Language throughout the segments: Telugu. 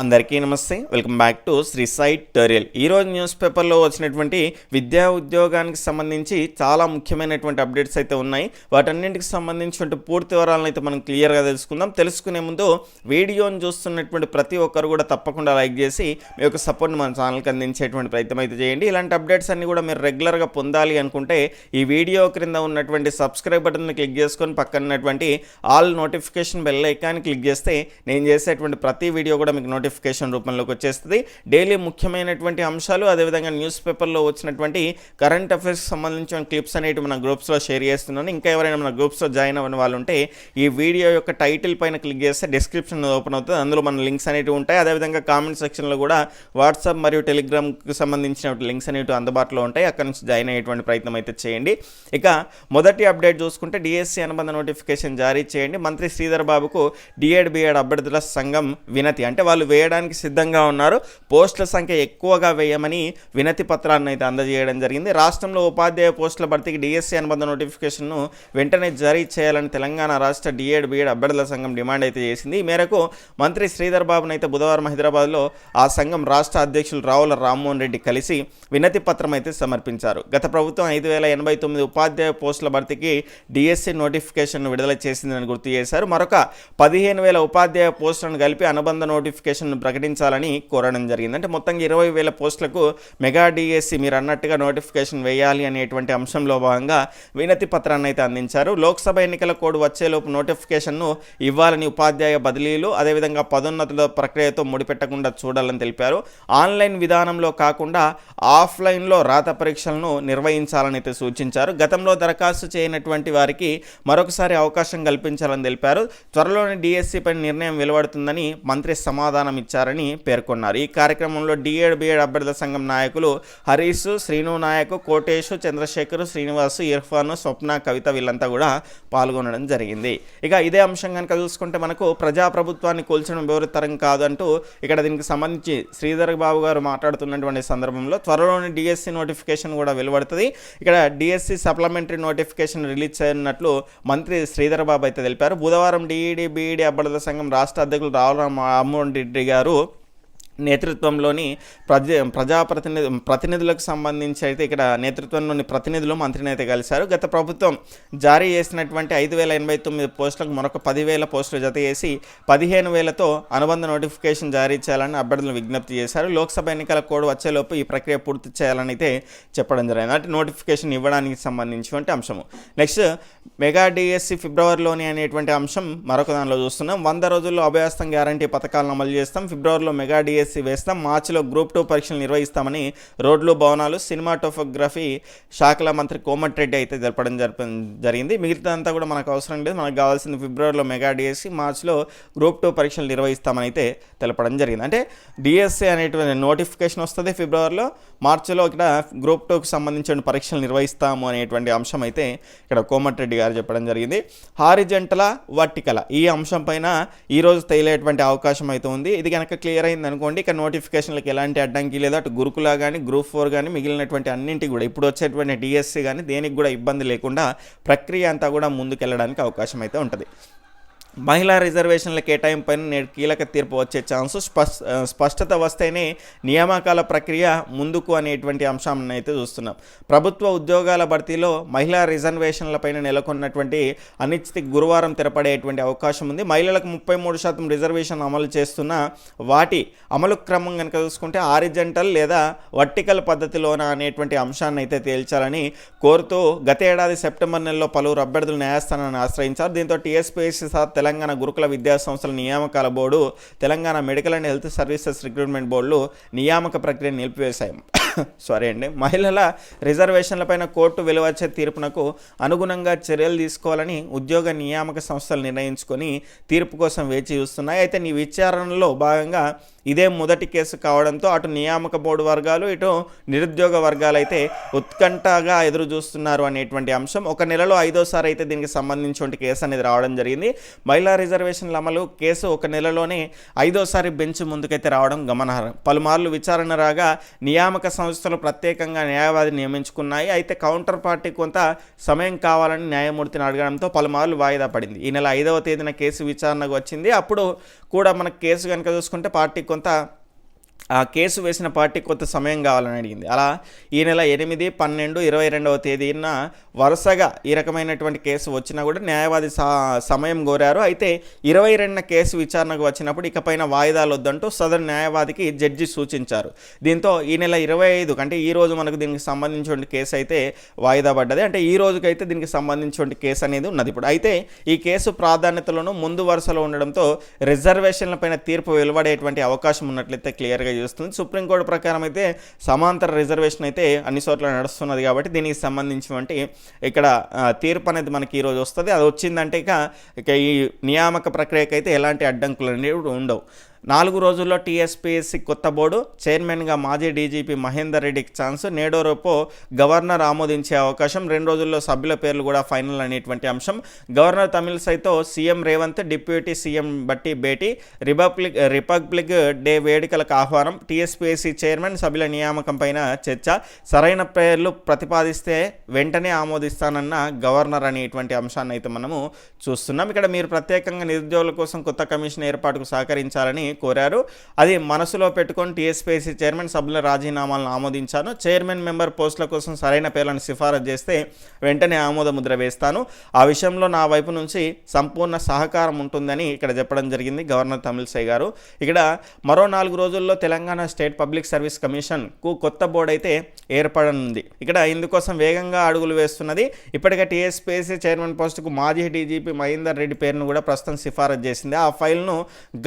అందరికీ నమస్తే. Welcome back to Sri site టోరియల్ ఈరోజు న్యూస్ పేపర్లో వచ్చినటువంటి విద్యా ఉద్యోగానికి సంబంధించి చాలా ముఖ్యమైనటువంటి అప్డేట్స్ అయితే ఉన్నాయి. వాటన్నింటికి సంబంధించినటువంటి పూర్తి వివరాలను అయితే మనం క్లియర్గా తెలుసుకుందాం. తెలుసుకునే ముందు వీడియోని చూస్తున్నటువంటి ప్రతి ఒక్కరు కూడా తప్పకుండా లైక్ చేసి మీ యొక్క సపోర్ట్ని మన ఛానల్కి అందించేటువంటి ప్రయత్నం అయితే చేయండి. ఇలాంటి అప్డేట్స్ అన్ని కూడా మీరు రెగ్యులర్గా పొందాలి అనుకుంటే ఈ వీడియో క్రింద ఉన్నటువంటి సబ్స్క్రైబ్ బటన్ని క్లిక్ చేసుకొని పక్కన ఉన్నటువంటి all notification bell icon click చేస్తే నేను చేసేటువంటి ప్రతి వీడియో కూడా మీకు నోటిఫికేషన్ రూపంలోకి వచ్చేస్తుంది. డైలీ ముఖ్యమైనటువంటి అంశాలు అదేవిధంగా న్యూస్ పేపర్లో వచ్చినటువంటి కరెంట్ అఫైర్స్ సంబంధించిన క్లిప్స్ అనేవి మన గ్రూప్స్లో షేర్ చేస్తున్నాను. ఇంకా ఎవరైనా మన గ్రూప్స్లో జాయిన్ అవ్వని వాళ్ళు ఉంటే ఈ వీడియో యొక్క టైటిల్ పైన క్లిక్ చేస్తే డిస్క్రిప్షన్ ఓపెన్ అవుతుంది. అందులో మన లింక్స్ అనేవి ఉంటాయి. అదేవిధంగా కామెంట్ సెక్షన్లో కూడా వాట్సాప్ మరియు టెలిగ్రామ్కి సంబంధించిన లింక్స్ అనేవి అందుబాటులో ఉంటాయి. అక్కడ నుంచి జాయిన్ అయ్యేటువంటి ప్రయత్నం అయితే చేయండి. ఇక మొదటి అప్డేట్ చూసుకుంటే డిఎస్సి అనుబంధ నోటిఫికేషన్ జారీ చేయండి. మంత్రి శ్రీధర్ బాబుకు డిఎడ్ బిఎడ్ అభ్యర్థుల సంఘం వినతి. అంటే వాళ్ళు వేయడానికి సిద్ధంగా ఉన్నారు. పోస్టుల సంఖ్య ఎక్కువగా వేయమని వినతి పత్రాన్ని అయితే అందజేయడం జరిగింది. రాష్ట్రంలో ఉపాధ్యాయ పోస్టుల భర్తీకి డిఎస్సీ అనుబంధ నోటిఫికేషన్ను వెంటనే జారీ చేయాలని తెలంగాణ రాష్ట్ర డిఎడ్ బిఎడ్ అభ్యర్థుల సంఘం డిమాండ్ అయితే చేసింది. ఈ మేరకు మంత్రి శ్రీధర్ బాబును అయితే బుధవారం హైదరాబాద్లో ఆ సంఘం రాష్ట్ర అధ్యక్షులు రావుల రామ్మోహన్ రెడ్డి కలిసి వినతి పత్రం అయితే సమర్పించారు. గత ప్రభుత్వం ఐదు వేల ఎనభై తొమ్మిది ఉపాధ్యాయ పోస్టుల భర్తీకి డిఎస్సీ నోటిఫికేషన్ విడుదల చేసిందని గుర్తు చేశారు. మరొక పదిహేను వేల ఉపాధ్యాయ పోస్టులను కలిపి అనుబంధ నోటిఫికేషన్ ప్రకటించాలని కోరడం జరిగింది. అంటే మొత్తంగా ఇరవై వేల పోస్టులకు మెగా డిఎస్సి మీరు అన్నట్టుగా నోటిఫికేషన్ వేయాలి అనేటువంటి అంశంలో భాగంగా వినతి పత్రాన్ని అయితే అందించారు. లోక్సభ ఎన్నికల కోడ్ వచ్చేలోపు నోటిఫికేషన్ను ఇవ్వాలని ఉపాధ్యాయ బదిలీలు అదేవిధంగా పదోన్నతుల ప్రక్రియతో ముడిపెట్టకుండా చూడాలని తెలిపారు. ఆన్లైన్ విధానంలో కాకుండా ఆఫ్లైన్లో రాత పరీక్షలను నిర్వహించాలని అయితే సూచించారు. గతంలో దరఖాస్తు చేయనటువంటి వారికి మరొకసారి అవకాశం కల్పించాలని తెలిపారు. త్వరలోనే డిఎస్సి పైన నిర్ణయం వెలువడుతుందని మంత్రి సమాధానం ఇచ్చారని పేర్కొన్నారు. ఈ కార్యక్రమంలో డిఎడ్ బిఎడ్ అభ్యర్థుల సంఘం నాయకులు హరీష్ శ్రీను నాయక్ కోటేష్ చంద్రశేఖర్ శ్రీనివాస్ ఇర్ఫాన్ స్వప్న కవిత వీళ్ళంతా కూడా పాల్గొనడం జరిగింది. ఇక ఇదే అంశం కనుక చూసుకుంటే మనకు ప్రజాప్రభుత్వాన్ని కూల్చడం వివరితరం కాదంటూ ఇక్కడ దీనికి సంబంధించి శ్రీధర్ బాబు గారు మాట్లాడుతున్నటువంటి సందర్భంలో త్వరలోనే డిఎస్సి నోటిఫికేషన్ కూడా వెలువడుతుంది. ఇక్కడ డిఎస్సి సప్లిమెంటరీ నోటిఫికేషన్ రిలీజ్ చేయనున్నట్లు మంత్రి శ్రీధర్ బాబు అయితే తెలిపారు. బుధవారం డిఈడి బీఈడి అభ్యర్థుల సంఘం రాష్ట్ర అధ్యక్షులు రావుల రెడ్డి రెడ్డి గారు నేతృత్వంలోని ప్రజ ప్రజాప్రతినిధి ప్రతినిధులకు సంబంధించి అయితే ఇక్కడ నేతృత్వంలోని ప్రతినిధులు మంత్రిని అయితే కలిశారు. గత ప్రభుత్వం జారీ చేసినటువంటి ఐదు వేల ఎనభై తొమ్మిది పోస్టులకు మరొక పదివేల పోస్టులు జత చేసి పదిహేను వేలతో అనుబంధ నోటిఫికేషన్ జారీ చేయాలని అభ్యర్థులు విజ్ఞప్తి చేశారు. లోక్సభ ఎన్నికల కోడ్ వచ్చేలోపు ఈ ప్రక్రియ పూర్తి చేయాలని అయితే చెప్పడం జరిగింది. అంటే నోటిఫికేషన్ ఇవ్వడానికి సంబంధించినటువంటి అంశము. నెక్స్ట్ మెగా డిఎస్సి ఫిబ్రవరిలోని అనేటువంటి అంశం మరొక దానిలో చూస్తున్నాం. వంద రోజుల్లో అభయాస్తం గ్యారంటీ పథకాలను అమలు చేస్తాం. ఫిబ్రవరిలో మెగా డిఎస్సి వేస్తాం. మార్చిలో గ్రూప్ టూ పరీక్షలు నిర్వహిస్తామని రోడ్లు భవనాలు సినిమాటోఫోగ్రఫీ శాఖల మంత్రి కోమటిరెడ్డి అయితే జరపడం జరపడం జరిగింది. మిగతాదంతా కూడా మనకు అవసరం లేదు. మనకు కావాల్సింది ఫిబ్రవరిలో మెగా డిఎస్సి మార్చిలో గ్రూప్ టూ పరీక్షలు నిర్వహిస్తామని అయితే తెలపడం జరిగింది. అంటే డిఎస్సి అనేటువంటి నోటిఫికేషన్ వస్తుంది ఫిబ్రవరిలో. మార్చిలో ఇక్కడ గ్రూప్ టూకి సంబంధించిన పరీక్షలు నిర్వహిస్తాము అనేటువంటి అంశం అయితే ఇక్కడ కోమటిరెడ్డి గారు చెప్పడం జరిగింది. హారిజెంటల వర్టికల ఈ అంశం పైన ఈరోజు తేలేటువంటి అవకాశం అయితే ఉంది. ఇది కనుక క్లియర్ అయింది అనుకోండి ఇక నోటిఫికేషన్లకు ఎలాంటి అడ్డంకి లేదు. అటు గురుకుల కానీ గ్రూప్ ఫోర్ కానీ మిగిలినటువంటి అన్నింటికి కూడా ఇప్పుడు వచ్చేటువంటి డిఎస్సి కానీ దేనికి కూడా ఇబ్బంది లేకుండా ప్రక్రియ అంతా కూడా ముందుకెళ్ళడానికి అవకాశం అయితే ఉంటుంది. మహిళా రిజర్వేషన్ల కేటాయింపైన నేడు కీలక తీర్పు వచ్చే ఛాన్సు స్పష్టత వస్తేనే నియామకాల ప్రక్రియ ముందుకు అనేటువంటి అంశాన్ని అయితే చూస్తున్నాం. ప్రభుత్వ ఉద్యోగాల భర్తీలో మహిళా రిజర్వేషన్లపైన నెలకొన్నటువంటి అనిశ్చితి గురువారం తెరపడేటువంటి అవకాశం ఉంది. మహిళలకు ముప్పై మూడు శాతం రిజర్వేషన్ అమలు చేస్తున్న వాటి అమలు క్రమం కనుక చూసుకుంటే ఆరిజెంటల్ లేదా వర్టికల్ పద్ధతిలోన అనేటువంటి అంశాన్ని అయితే తేల్చాలని కోరుతూ గతేడాది సెప్టెంబర్ నెలలో పలువురు అభ్యర్థులు న్యాయస్థానాన్ని ఆశ్రయించారు. దీంతో టీఎస్పీఎస్సీ సార్ తెలంగాణ గురుకుల విద్యా సంస్థల నియామకాల board Telangana medical and health services recruitment బోర్డులు నియామక ప్రక్రియను నిలిపివేశాయి. సారీ అండి. మహిళల రిజర్వేషన్లపైన కోర్టు వెలువచ్చే తీర్పునకు అనుగుణంగా చర్యలు తీసుకోవాలని ఉద్యోగ నియామక సంస్థలు నిర్ణయించుకొని తీర్పు కోసం వేచి చూస్తున్నాయి. అయితే నీ విచారణలో భాగంగా ఇదే మొదటి కేసు కావడంతో అటు నియామక బోర్డు వర్గాలు ఇటు నిరుద్యోగ వర్గాలు అయితే ఉత్కంఠగా ఎదురు చూస్తున్నారు అనేటువంటి అంశం. ఒక నెలలో ఐదోసారి అయితే దీనికి సంబంధించిన కేసు అనేది రావడం జరిగింది. మహిళా రిజర్వేషన్ల అమలు కేసు ఒక నెలలోనే ఐదోసారి బెంచ్ ముందుకైతే రావడం గమనార్హం. పలుమార్లు విచారణ రాగా నియామక సంస్థలు ప్రత్యేకంగా న్యాయవాది నియమించుకున్నాయి. అయితే కౌంటర్ పార్టీ కొంత సమయం కావాలని న్యాయమూర్తిని అడగడంతో పలుమార్లు వాయిదా పడింది. ఈ నెల ఐదవ తేదీన కేసు విచారణకు వచ్చింది. అప్పుడు కూడా మనకు కేసు కనుక చూసుకుంటే పార్టీ కొంత ఆ కేసు వేసిన పార్టీ కొంత సమయం కావాలని అడిగింది. అలా ఈ నెల ఎనిమిది పన్నెండు ఇరవై రెండవ తేదీన వరుసగా ఈ రకమైనటువంటి కేసు వచ్చినా కూడా న్యాయవాది సా- సమయం కోరారు. అయితే ఇరవై రెండున కేసు విచారణకు వచ్చినప్పుడు ఇకపైన వాయిదాలు వద్దంటూ సదరు న్యాయవాదికి జడ్జి సూచించారు. దీంతో ఈ నెల ఇరవై ఐదు అంటే ఈ రోజు మనకు దీనికి సంబంధించిన కేసు అయితే వాయిదా పడ్డది. అంటే ఈ రోజుకైతే దీనికి సంబంధించిన కేసు అనేది ఉన్నది ఇప్పుడు. అయితే ఈ కేసు ప్రాధాన్యతలను ముందు వరుసలో ఉండడంతో రిజర్వేషన్లపైన తీర్పు వెలువడేటువంటి అవకాశం ఉన్నట్లయితే క్లియర్గా చేస్తుంది. సుప్రీంకోర్టు ప్రకారం అయితే సమాంతర రిజర్వేషన్ అయితే అన్ని చోట్ల నడుస్తున్నది కాబట్టి దీనికి సంబంధించినటువంటి ఇక్కడ తీర్పు అనేది మనకి ఈరోజు వస్తుంది. అది వచ్చిందంటే ఇక ఇక ఈ నియామక ప్రక్రియకైతే ఎలాంటి అడ్డంకులు అనేవి ఉండవు. నాలుగు రోజుల్లో టీఎస్పీఎస్సీ కొత్త బోర్డు చైర్మన్గా మాజీ డీజీపీ మహేందర్ రెడ్డికి ఛాన్స్. నేడో రేపో గవర్నర్ ఆమోదించే అవకాశం. రెండు రోజుల్లో సభ్యుల పేర్లు కూడా ఫైనల్ అనేటువంటి అంశం. Governor తమిళసైతో CM Revanth deputy CM Bhatti భేటీ. రిపబ్లిక్ రిపబ్లిక్ డే వేడుకలకు ఆహ్వానం. టీఎస్పీఎస్సీ చైర్మన్ సభ్యుల నియామకం పైన చర్చ. సరైన పేర్లు ప్రతిపాదిస్తే వెంటనే ఆమోదిస్తానన్న గవర్నర్ అనేటువంటి అంశాన్ని అయితే మనము చూస్తున్నాం. ఇక్కడ మీరు ప్రత్యేకంగా నిరుద్యోగుల కోసం కొత్త కమిషన్ ఏర్పాటుకు సహకరించాలని కోరారు. అది మనసులో పెట్టుకొని టీఎస్పీఎస్సీ చైర్మన్ సభ్యుల రాజీనామాలను ఆమోదించాను. చైర్మన్ మెంబర్ పోస్టుల కోసం సరైన పేర్లను సిఫారసు చేస్తే వెంటనే ఆమోద ముద్ర వేస్తాను. ఆ విషయంలో నా వైపు నుంచి సంపూర్ణ సహకారం ఉంటుందని ఇక్కడ చెప్పడం జరిగింది గవర్నర్ తమిళసై గారు. ఇక్కడ మరో నాలుగు రోజుల్లో తెలంగాణ స్టేట్ పబ్లిక్ సర్వీస్ కమిషన్కు కొత్త బోర్డు అయితే ఏర్పడనుంది. ఇక్కడ ఇందుకోసం వేగంగా అడుగులు వేస్తున్నది ఇప్పటికే టీఎస్పీఎస్సీ చైర్మన్ పోస్టుకు మాజీ డీజీపీ మహేందర్ రెడ్డి పేరును కూడా ప్రస్తుతం సిఫారసు చేసింది. ఆ ఫైల్ను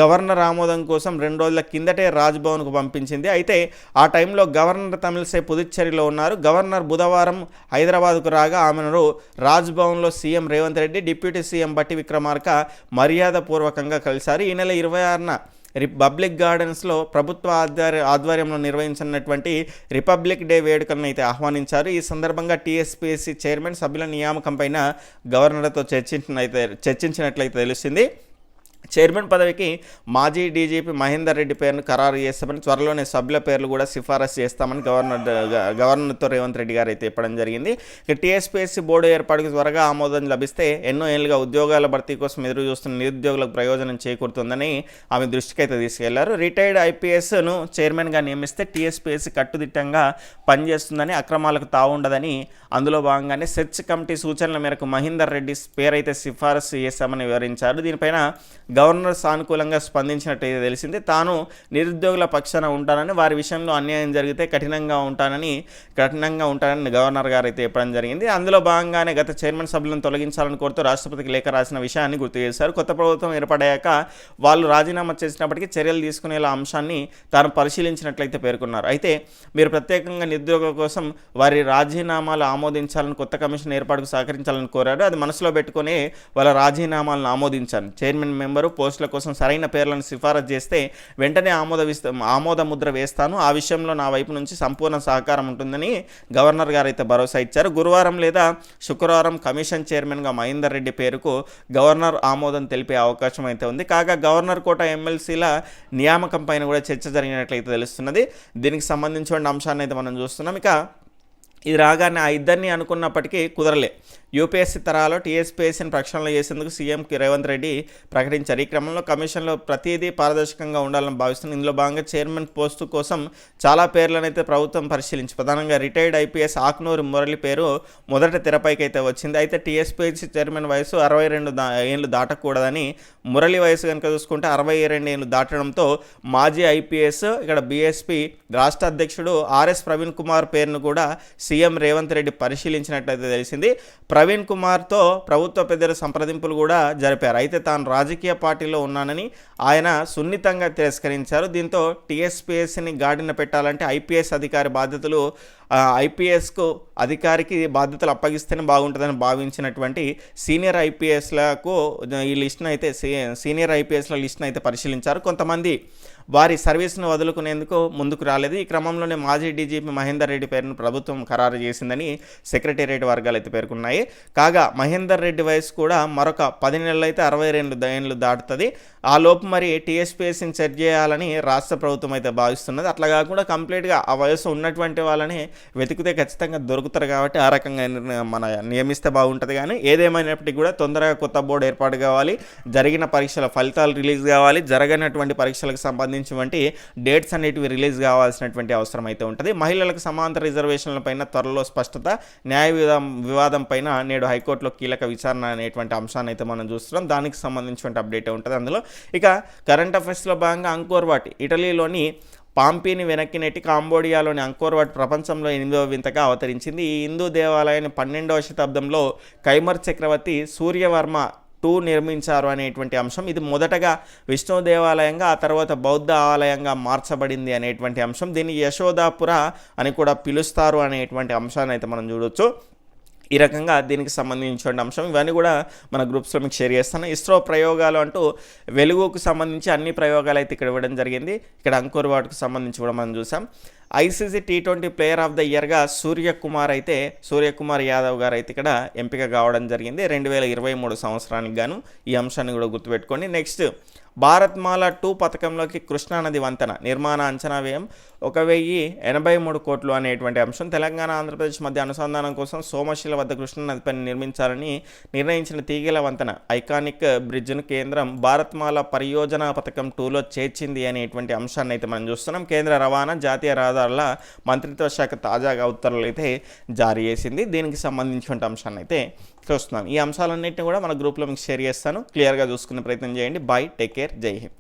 గవర్నర్ ఆమోదం కోసం రెండు రోజుల కిందటే రాజ్భవన్కు పంపించింది. అయితే ఆ టైంలో గవర్నర్ తమిళసై పుదుచ్చేరిలో ఉన్నారు. గవర్నర్ బుధవారం హైదరాబాద్కు రాగా ఆమెను రాజ్భవన్లో CM Revanth Reddy deputy CM Bhatti Vikramarka మర్యాదపూర్వకంగా కలిశారు. ఈ నెల ఇరవై ఆరున రిపబ్లిక్ గార్డెన్స్లో ప్రభుత్వ ఆధ్వర్య ఆధ్వర్యంలో నిర్వహించినటువంటి రిపబ్లిక్ డే వేడుకలను అయితే ఆహ్వానించారు. ఈ సందర్భంగా టీఎస్పీఎస్సీ చైర్మన్ సభ్యుల నియామకం పైన గవర్నర్తో చర్చించినైతే చర్చించినట్లయితే తెలిసింది. చైర్మన్ పదవికి మాజీ డీజీపీ మహేందర్ రెడ్డి పేరును ఖరారు చేస్తామని త్వరలోనే సభ్యుల పేర్లు కూడా సిఫారసు చేస్తామని గవర్నర్ గవర్నర్తో రేవంత్ రెడ్డి గారు అయితే ఇప్పడం జరిగింది. ఇక టీఎస్పీఎస్సీ బోర్డు ఏర్పాటుకు త్వరగా ఆమోదం లభిస్తే ఎన్నో ఏళ్ళుగా ఉద్యోగాల భర్తీ కోసం ఎదురు చూస్తున్న నిరుద్యోగులకు ప్రయోజనం చేకూరుతుందని ఆమె దృష్టికి అయితే తీసుకెళ్ళారు. రిటైర్డ్ ఐపీఎస్ను చైర్మన్గా నియమిస్తే టీఎస్పీఎస్సీ కట్టుదిట్టంగా పనిచేస్తుందని అక్రమాలకు తావుండదని అందులో భాగంగానే సెర్చ్ కమిటీ సూచనల మేరకు మహేందర్ రెడ్డి పేరైతే సిఫారసు చేశామని వివరించారు. దీనిపైన గవర్నర్ సానుకూలంగా స్పందించినట్టు తెలిసింది. తాను నిరుద్యోగుల పక్షాన ఉంటానని వారి విషయంలో అన్యాయం జరిగితే కఠినంగా ఉంటానని కఠినంగా ఉంటానని గవర్నర్ గారు అయితే చెప్పడం జరిగింది. అందులో భాగంగానే గత చైర్మన్ సభ్యులను తొలగించాలని కోరుతూ రాష్ట్రపతికి లేఖ రాసిన విషయాన్ని గుర్తు చేశారు. కొత్త ప్రభుత్వం ఏర్పడాక వాళ్ళు రాజీనామా చేసినప్పటికీ చర్యలు తీసుకునేలా అంశాన్ని తాను పరిశీలించినట్లయితే పేర్కొన్నారు. అయితే మీరు ప్రత్యేకంగా నిరుద్యోగుల కోసం వారి రాజీనామాలు ఆమోదించాలని కొత్త కమిషన్ ఏర్పాటుకు సహకరించాలని కోరారు. అది మనసులో పెట్టుకునే వాళ్ళ రాజీనామాలను ఆమోదించాను చైర్మన్ మెంబరు పోస్టుల కోసం సరైన పేర్లను సిఫారసు చేస్తే వెంటనే ఆమోద ఆమోదముద్ర ఆమోద ముద్ర వేస్తాను. ఆ విషయంలో నా వైపు నుంచి సంపూర్ణ సహకారం ఉంటుందని గవర్నర్ గారు అయితే భరోసా ఇచ్చారు. గురువారం లేదా శుక్రవారం కమిషన్ చైర్మన్గా మహేందర్ రెడ్డి పేరుకు గవర్నర్ ఆమోదం తెలిపే అవకాశం అయితే ఉంది. కాగా గవర్నర్ కోట ఎమ్మెల్సీల నియామకం పైన కూడా చర్చ జరిగినట్లయితే తెలుస్తున్నది. దీనికి సంబంధించిన అంశాన్ని అయితే మనం చూస్తున్నాం. ఇక ఇది రాగానే ఆ ఇద్దరిని అనుకున్నప్పటికీ కుదరలే. యూపీఎస్సీ తరాలో టీఎస్పీఎస్సీని ప్రక్షాళన చేసేందుకు సీఎం కి రేవంత్ రెడ్డి ప్రకటించారు. ఈ క్రమంలో కమిషన్లో ప్రతిదీ పారదర్శకంగా ఉండాలని భావిస్తుంది ఇందులో భాగంగా చైర్మన్ పోస్టు కోసం చాలా పేర్లను అయితే ప్రభుత్వం పరిశీలించి ప్రధానంగా రిటైర్డ్ ఐపీఎస్ ఆక్నూరు మురళి పేరు మొదట తెరపైకి అయితే వచ్చింది. అయితే టీఎస్పీఎస్సీ చైర్మన్ వయసు అరవై రెండు దా ఏళ్ళు దాటకూడదని మురళి వయసు కనుక చూసుకుంటే అరవై రెండు ఏళ్ళు దాటడంతో మాజీ ఐపీఎస్ ఇక్కడ బీఎస్పీ రాష్ట్ర అధ్యక్షుడు ఆర్ఎస్ ప్రవీణ్ కుమార్ పేరును కూడా సీఎం రేవంత్ రెడ్డి పరిశీలించినట్లయితే తెలిసింది ప్రవీణ్ కుమార్తో ప్రభుత్వ పెద్దల సంప్రదింపులు కూడా జరిపారు. అయితే తాను రాజకీయ పార్టీలో ఉన్నానని ఆయన సున్నితంగా తిరస్కరించారు. దీంతో టీఎస్పీఎస్సీని గాడిన పెట్టాలంటే ఐపీఎస్ అధికారి బాధ్యతలు ఐపీఎస్కు అధికారికి బాధ్యతలు అప్పగిస్తేనే బాగుంటుందని భావించినటువంటి సీనియర్ ఐపీఎస్లకు ఈ లిస్ట్ను అయితే సీ- సీనియర్ ఐపీఎస్ల లిస్ట్ను అయితే పరిశీలించారు. కొంతమంది వారి సర్వీస్ను వదులుకునేందుకు ముందుకు రాలేదు. ఈ క్రమంలోనే మాజీ డీజీపీ మహేందర్ రెడ్డి పేరును ప్రభుత్వం ఖరారు చేసిందని సెక్రటేరియట్ వర్గాలు అయితే పేర్కొన్నాయి. కాగా మహేందర్ రెడ్డి వయసు కూడా మరొక పది నెలలు అయితే అరవై రెండు ఏళ్ళు దాటుతుంది. ఆ లోపు మరి టీఎస్పీఎస్సీని సెట్ చేయాలని రాష్ట్ర ప్రభుత్వం అయితే భావిస్తున్నది. అట్లా కాకుండా కంప్లీట్గా ఆ వయసు ఉన్నటువంటి వాళ్ళని వెతికితే ఖచ్చితంగా దొరుకుతారు కాబట్టి ఆ రకంగా మన నియమిస్తే బాగుంటుంది. కానీ ఏదేమైనప్పటికీ కూడా తొందరగా కొత్త బోర్డు ఏర్పాటు కావాలి. జరిగిన పరీక్షల ఫలితాలు రిలీజ్ కావాలి. జరగనటువంటి పరీక్షలకు సంబంధించినటువంటి డేట్స్ అనేటివి రిలీజ్ కావాల్సినటువంటి అవసరం అయితే ఉంటుంది. మహిళలకు సమాంతర రిజర్వేషన్ల పైన త్వరలో స్పష్టత న్యాయ వివాదం వివాదం పైన నేడు హైకోర్టులో కీలక విచారణ అనేటువంటి అంశాన్ని అయితే మనం చూస్తున్నాం. దానికి సంబంధించినటువంటి అప్డేట్ ఉంటుంది అందులో. ఇక కరెంట్ అఫైర్స్లో భాగంగా అంకోర్ వాటి ఇటలీలోని పాంపీని వెనక్కి నెట్టి కాంబోడియాలోని అంకోర్వాట్ ప్రపంచంలో ఎనిమిదవ వింతగా అవతరించింది. ఈ హిందూ దేవాలయాన్ని పన్నెండవ శతాబ్దంలో కైమర్ చక్రవర్తి సూర్యవర్మ టూ నిర్మించారు అనేటువంటి అంశం. ఇది మొదటగా విష్ణు దేవాలయంగా ఆ తర్వాత బౌద్ధ ఆలయంగా మార్చబడింది అనేటువంటి అంశం. దీన్ని యశోదాపుర అని కూడా పిలుస్తారు అనేటువంటి అంశాన్ని అయితే మనం చూడొచ్చు. ఈ రకంగా దీనికి సంబంధించిన అంశం. ఇవన్నీ కూడా మన గ్రూప్స్లో మీకు షేర్ చేస్తాను. ఇస్రో ప్రయోగాలు అంటూ వెలుగుకు సంబంధించి అన్ని ప్రయోగాలు అయితే ఇక్కడ ఇవ్వడం జరిగింది. ఇక్కడ అంకుర్ వాటికి సంబంధించి కూడా మనం చూసాం. ICC T twenty player of the ఇయర్గా Suryakumar అయితే సూర్యకుమార్ యాదవ్ గారు అయితే ఇక్కడ ఎంపిక కావడం జరిగింది. రెండు వేల ఇరవై మూడు సంవత్సరానికి గాను ఈ అంశాన్ని కూడా గుర్తుపెట్టుకోండి. నెక్స్ట్ భారత్మాల టూ పథకంలోకి కృష్ణానది వంతెన నిర్మాణ అంచనా వ్యయం ఒక వెయ్యి ఎనభై మూడు కోట్లు అనేటువంటి అంశం. తెలంగాణ ఆంధ్రప్రదేశ్ మధ్య అనుసంధానం కోసం సోమశిల వద్ద కృష్ణానదిపై నిర్మించాలని నిర్ణయించిన తీగల వంతెన ఐకానిక్ బ్రిడ్జ్ను కేంద్రం భారత్మాల పరియోజన పథకం టూలో చేర్చింది అనేటువంటి అంశాన్ని అయితే మనం చూస్తున్నాం. కేంద్ర రవాణా జాతీయ రహదారుల మంత్రిత్వ శాఖ తాజాగా ఉత్తర్వులు అయితే జారీ చేసింది. దీనికి సంబంధించిన అంశాన్ని అయితే చూస్తున్నాం ఈ అంశాలన్నింటినీ కూడా మన గ్రూప్లో మీకు షేర్ చేస్తాను. క్లియర్గా చూసుకునే ప్రయత్నం చేయండి. బాయ్ టేక్ కేర్ జై హింద్.